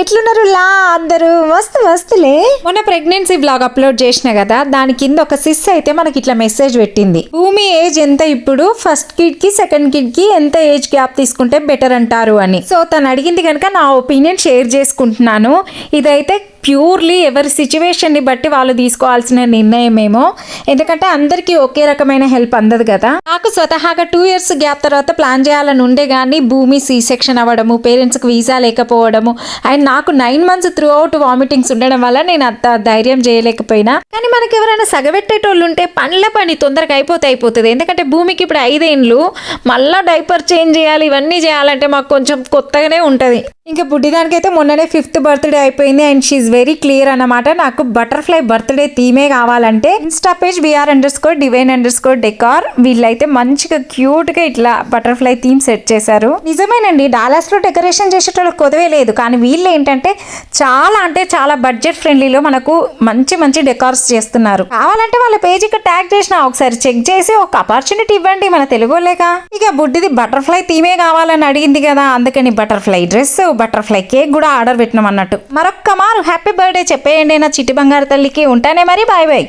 ఎట్లున్నారు లా అందరూ? మస్తు మస్తులే మొన్న ప్రెగ్నెన్సీ బ్లాగ్ అప్లోడ్ చేసిన కదా దాని కింద ఒక సిస్ అయితే మనకి ఇట్లా మెసేజ్ పెట్టింది. భూమి ఏజ్ ఎంత ఇప్పుడు? ఫస్ట్ కిడ్కి సెకండ్ కిడ్కి ఎంత ఏజ్ గ్యాప్ తీసుకుంటే బెటర్ అంటారు అని. సో తను అడిగింది కనుక నా ఒపీనియన్ షేర్ చేసుకుంటున్నాను. ఇదైతే ప్యూర్లీ ఎవరి సిచ్యువేషన్ని బట్టి వాళ్ళు తీసుకోవాల్సిన నిర్ణయమేమో. ఎందుకంటే అందరికీ ఒకే రకమైన హెల్ప్ అందదు కదా. నాకు స్వతహాగా టూ ఇయర్స్ గ్యాప్ తర్వాత ప్లాన్ చేయాలని ఉండే కానీ భూమి సీ సెక్షన్ అవ్వడము పేరెంట్స్కి వీసా లేకపోవడము అండ్ నాకు nine months through out vomitings ఉండడం వల్ల నేను అంత ధైర్యం చేయలేకపోయినా. కానీ మనకి ఎవరైనా సగబెట్టేటోళ్ళు ఉంటే పనుల పని తొందరగా అయిపోతే అయిపోతుంది. ఎందుకంటే భూమికి ఇప్పుడు ఐదేండ్లు మళ్ళీ డైపర్ చేంజ్ చేయాలి ఇవన్నీ చేయాలంటే మాకు కొంచెం కొత్తగానే ఉంటుంది. ఇంకా బుడ్డిదానికైతే మొన్ననే ఫిఫ్త్ బర్త్డే అయిపోయింది అండ్ షీఈ్ వెరీ క్లియర్ అన్నమాట. నాకు బటర్ఫ్లై బర్త్డే థీమే కావాలంటే insta page BR underscore divine underscore decor వీళ్ళైతే మంచిగా క్యూట్గా ఇట్లా బటర్ఫ్లై థీమ్ సెట్ చేశారు. నిజమేనండి డాలాస్లో డెకరేషన్ చేసేటోళ్ళు కొదవే లేదు. కానీ వీళ్ళు ఏంటంటే చాలా అంటే చాలా బడ్జెట్ ఫ్రెండ్లీలో మనకు మంచి మంచి డెకార్స్ చేస్తున్నారు. కావాలంటే వాళ్ళ పేజీకి ట్యాగ్ చేసిన ఒకసారి చెక్ చేసి ఒక ఆపర్చునిటీ ఇవ్వండి మన తెలుగులేక ఇక బుడ్డిది బటర్ఫ్లై థీమే కావాలని అడిగింది కదా అందుకని బటర్ఫ్లై డ్రెస్ బటర్ఫ్లై కేక్ కూడా ఆర్డర్ పెట్టినాం అన్నట్టు. మరొక్క మారు హ్యాపీ బర్త్డే చెప్పేయండి నా చిట్టి బంగారు తల్లికి. ఉంటానే మరి బాయ్ బాయ్.